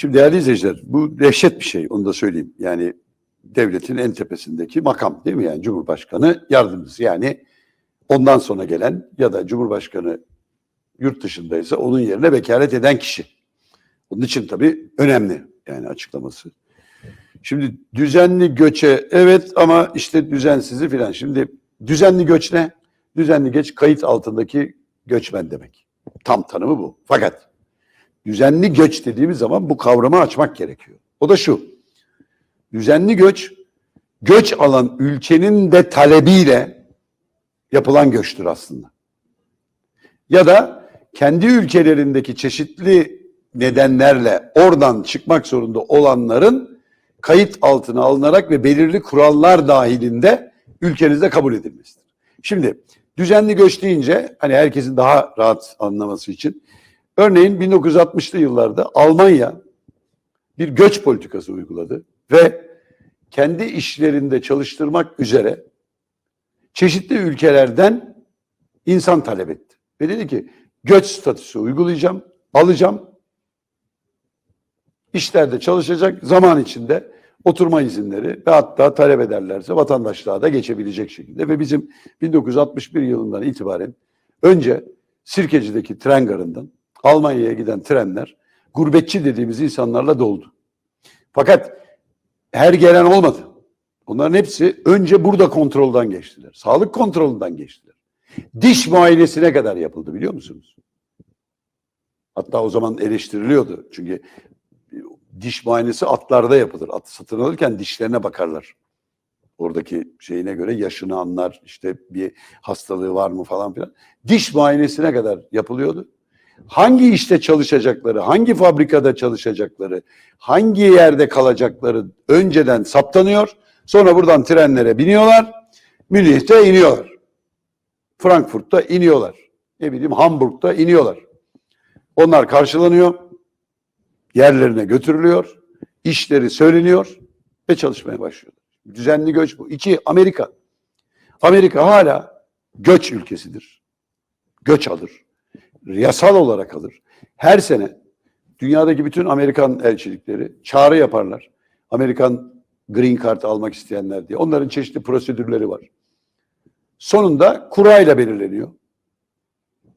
Şimdi değerli izleyiciler bu dehşet bir şey onu da söyleyeyim. Yani devletin en tepesindeki makam değil mi? Yani Cumhurbaşkanı yardımcısı yani ondan sonra gelen ya da Cumhurbaşkanı yurt dışındaysa onun yerine vekalet eden kişi. Onun için tabii önemli yani açıklaması. Şimdi düzenli göçe evet ama işte düzensizi filan. Şimdi düzenli göç ne? Düzenli göç kayıt altındaki göçmen demek. Tam tanımı bu. Fakat düzenli göç dediğimiz zaman bu kavramı açmak gerekiyor. O da şu. Düzenli göç, göç alan ülkenin de talebiyle yapılan göçtür aslında. Ya da kendi ülkelerindeki çeşitli nedenlerle oradan çıkmak zorunda olanların kayıt altına alınarak ve belirli kurallar dahilinde ülkenizde kabul edilmesidir. Şimdi düzenli göç deyince hani herkesin daha rahat anlaması için örneğin 1960'lı yıllarda Almanya bir göç politikası uyguladı ve kendi işlerinde çalıştırmak üzere çeşitli ülkelerden insan talep etti. Ve dedi ki göç statüsü uygulayacağım, alacağım. İşlerde çalışacak zaman içinde oturma izinleri ve hatta talep ederlerse vatandaşlığa da geçebilecek şekilde ve bizim 1961 yılından itibaren önce Sirkeci'deki tren garından Almanya'ya giden trenler gurbetçi dediğimiz insanlarla doldu. Fakat her gelen olmadı. Onların hepsi önce burada kontrolden geçtiler. Sağlık kontrolünden geçtiler. Diş muayenesine kadar yapıldı biliyor musunuz? Hatta o zaman eleştiriliyordu. Çünkü diş muayenesi atlarda yapılır. At satın alırken dişlerine bakarlar. Oradaki şeyine göre yaşını anlar, işte bir hastalığı var mı falan filan. Diş muayenesine kadar yapılıyordu. Hangi işte çalışacakları, hangi fabrikada çalışacakları, hangi yerde kalacakları önceden saptanıyor. Sonra buradan trenlere biniyorlar. Münih'te iniyorlar. Frankfurt'ta iniyorlar. Ne bileyim Hamburg'da iniyorlar. Onlar karşılanıyor. Yerlerine götürülüyor. işleri söyleniyor ve çalışmaya başlıyor. Düzenli göç bu. İki, Amerika. Amerika hala göç ülkesidir. Göç alır. Yasal olarak alır. Her sene dünyadaki bütün Amerikan elçilikleri çağrı yaparlar. Amerikan green card almak isteyenler diye. Onların çeşitli prosedürleri var. Sonunda kurayla belirleniyor.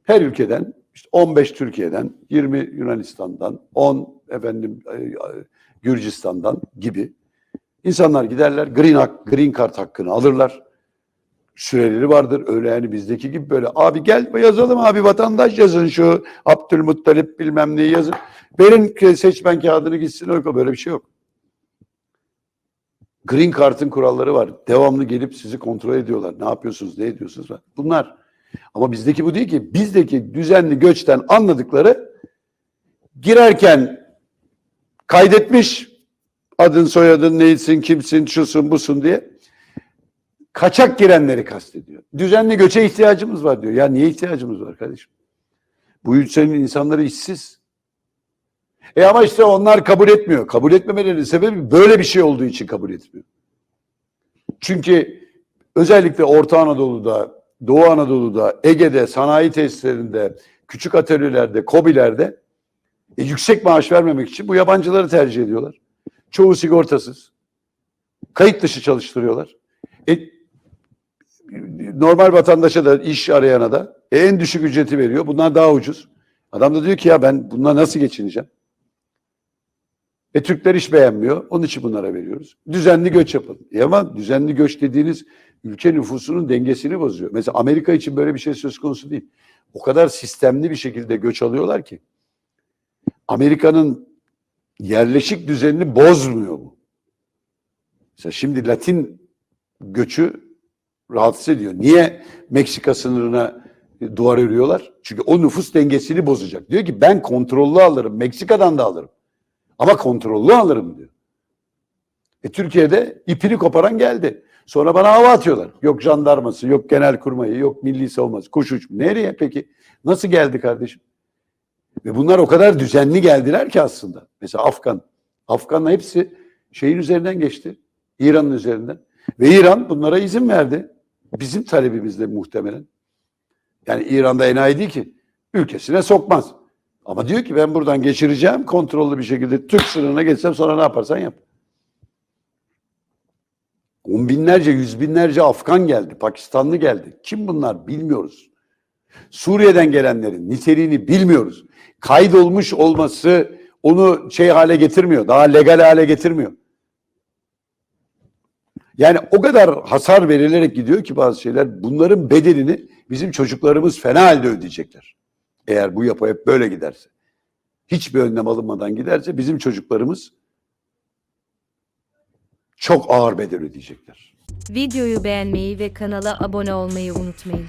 Her ülkeden işte 15 Türkiye'den, 20 Yunanistan'dan, 10 efendim e, Gürcistan'dan gibi insanlar giderler green green card hakkını alırlar. Süreleri vardır. Öyle yani bizdeki gibi böyle abi gel yazalım abi vatandaş yazın şu Abdülmuttalip bilmem neyi yazın. Verin seçmen kağıdını gitsin öyle böyle bir şey yok. Green Card'ın kuralları var. Devamlı gelip sizi kontrol ediyorlar. Ne yapıyorsunuz, ne ediyorsunuz? Bunlar. Ama bizdeki bu değil ki. Bizdeki düzenli göçten anladıkları girerken kaydetmiş adın soyadın neysin, kimsin, şusun, busun diye kaçak girenleri kastediyor. Düzenli göçe ihtiyacımız var diyor. Ya niye ihtiyacımız var kardeşim? Bu ülkenin insanları işsiz. E ama işte onlar kabul etmiyor. Kabul etmemelerinin sebebi böyle bir şey olduğu için kabul etmiyor. Çünkü özellikle Orta Anadolu'da, Doğu Anadolu'da, Ege'de, sanayi tesislerinde, küçük atölyelerde, kobilerde e, yüksek maaş vermemek için bu yabancıları tercih ediyorlar. Çoğu sigortasız. Kayıt dışı çalıştırıyorlar. E, normal vatandaşa da iş arayana da en düşük ücreti veriyor. Bunlar daha ucuz. Adam da diyor ki ya ben bununla nasıl geçineceğim? E Türkler iş beğenmiyor. Onun için bunlara veriyoruz. Düzenli göç yapın. E ama düzenli göç dediğiniz ülke nüfusunun dengesini bozuyor. Mesela Amerika için böyle bir şey söz konusu değil. O kadar sistemli bir şekilde göç alıyorlar ki. Amerika'nın yerleşik düzenini bozmuyor bu. Mesela şimdi Latin göçü rahatsız ediyor. Niye Meksika sınırına duvar örüyorlar? Çünkü o nüfus dengesini bozacak. Diyor ki ben kontrollü alırım. Meksika'dan da alırım. Ama kontrollü alırım diyor. E Türkiye'de ipini koparan geldi. Sonra bana hava atıyorlar. Yok jandarması, yok genel kurmayı, yok milli savunması, kuş uç. Nereye peki? Nasıl geldi kardeşim? Ve bunlar o kadar düzenli geldiler ki aslında. Mesela Afgan. Afgan'la hepsi şeyin üzerinden geçti. İran'ın üzerinden. Ve İran bunlara izin verdi. Bizim talebimizle muhtemelen. Yani İran'da enayi değil ki. Ülkesine sokmaz. Ama diyor ki ben buradan geçireceğim kontrollü bir şekilde Türk sınırına geçsem sonra ne yaparsan yap. On binlerce, yüz binlerce Afgan geldi, Pakistanlı geldi. Kim bunlar bilmiyoruz. Suriye'den gelenlerin niteliğini bilmiyoruz. Kaydolmuş olması onu şey hale getirmiyor, daha legal hale getirmiyor. Yani o kadar hasar verilerek gidiyor ki bazı şeyler bunların bedelini bizim çocuklarımız fena halde ödeyecekler. Eğer bu yapı hep böyle giderse. Hiçbir önlem alınmadan giderse bizim çocuklarımız çok ağır bedel ödeyecekler. Videoyu beğenmeyi ve kanala abone olmayı unutmayın.